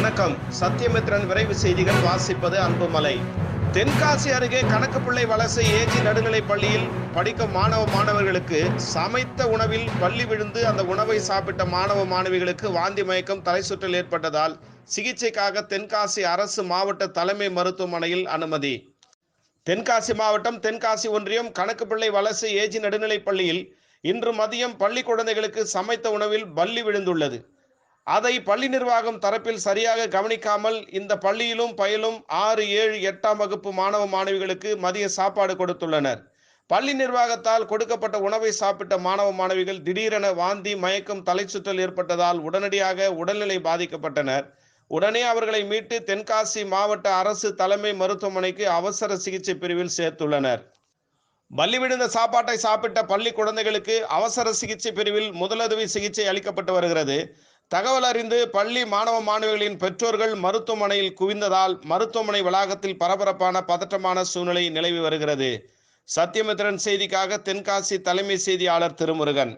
வணக்கம். சத்தியமித்ரன் விரைவு செய்திகள் வாசிப்பது அன்புமலை. தென்காசி அருகே கணக்குப்பிள்ளை வலசை ஏஜி நடுநிலைப் பள்ளியில் படிக்கும் மாணவ மாணவர்களுக்கு சமைத்த உணவில் பள்ளி விழுந்து அந்த உணவை சாப்பிட்ட மாணவ மாணவிகளுக்கு வாந்தி மயக்கம் தலை சுற்றல் ஏற்பட்டதால் சிகிச்சைக்காக தென்காசி அரசு மாவட்ட தலைமை மருத்துவமனையில் அனுமதி. தென்காசி மாவட்டம் தென்காசி ஒன்றியம் கணக்குப்பிள்ளை வலசை ஏஜி நடுநிலைப் பள்ளியில் இன்று மதியம் பள்ளி குழந்தைகளுக்கு சமைத்த உணவில் பள்ளி விழுந்துள்ளது. அதை பள்ளி நிர்வாகம் தரப்பில் சரியாக கவனிக்காமல் இந்த பள்ளியிலும் பயிலும் ஆறு ஏழு எட்டாம் வகுப்பு மாணவ மாணவிகளுக்கு மதிய சாப்பாடு கொடுத்துள்ளனர். பள்ளி நிர்வாகத்தால் கொடுக்கப்பட்ட உணவை சாப்பிட்ட மாணவ மாணவிகள் திடீரென வாந்தி மயக்கம் தலை சுற்றல் ஏற்பட்டதால் உடனடியாக உடல்நிலை பாதிக்கப்பட்டனர். உடனே அவர்களை மீட்டு தென்காசி மாவட்ட அரசு தலைமை மருத்துவமனைக்கு அவசர சிகிச்சை பிரிவில் சேர்த்துள்ளனர். பள்ளி விழுந்த சாப்பாட்டை சாப்பிட்ட பள்ளி குழந்தைகளுக்கு அவசர சிகிச்சை பிரிவில் முதலுதவி சிகிச்சை அளிக்கப்பட்டு வருகிறது. தகவல் அறிந்து பள்ளி மாணவ மாணவிகளின் பெற்றோர்கள் மருத்துவமனையில் குவிந்ததால் மருத்துவமனை வளாகத்தில் பரபரப்பான பதற்றமான சூழ்நிலை நிலவி வருகிறது. சத்தியமித்திரன் செய்திக்காக தென்காசி தலைமை செய்தியாளர் திருமுருகன்.